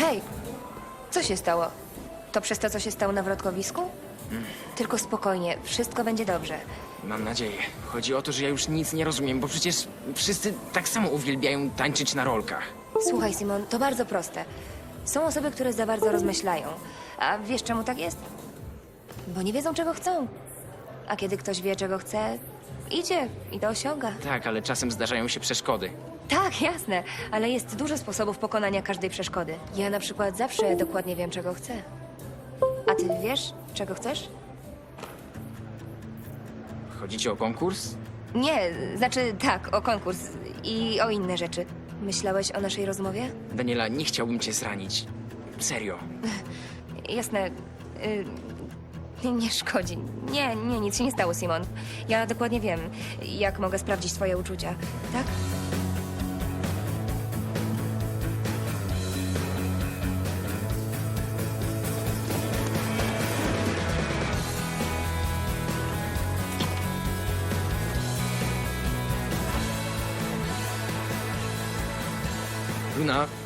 Hej, co się stało? To przez to, co się stało na wrotkowisku? Tylko spokojnie, wszystko będzie dobrze. Mam nadzieję. Chodzi o to, że ja już nic nie rozumiem, bo przecież wszyscy tak samo uwielbiają tańczyć na rolkach. Słuchaj, Simon, to bardzo proste. Są osoby, które za bardzo rozmyślają. A wiesz, czemu tak jest? Bo nie wiedzą, czego chcą. A kiedy ktoś wie, czego chce, idzie i to osiąga. Tak, ale czasem zdarzają się przeszkody. Tak, jasne, ale jest dużo sposobów pokonania każdej przeszkody. Ja na przykład zawsze dokładnie wiem, czego chcę. A ty wiesz, czego chcesz? Chodzi ci o konkurs? Nie, znaczy tak, o konkurs i o inne rzeczy. Myślałeś o naszej rozmowie? Daniela, nie chciałbym cię zranić. Serio. Jasne. Y, nie szkodzi. Nie, nie, nic się nie stało, Simon. Ja dokładnie wiem, jak mogę sprawdzić twoje uczucia. Tak? Guten Abend.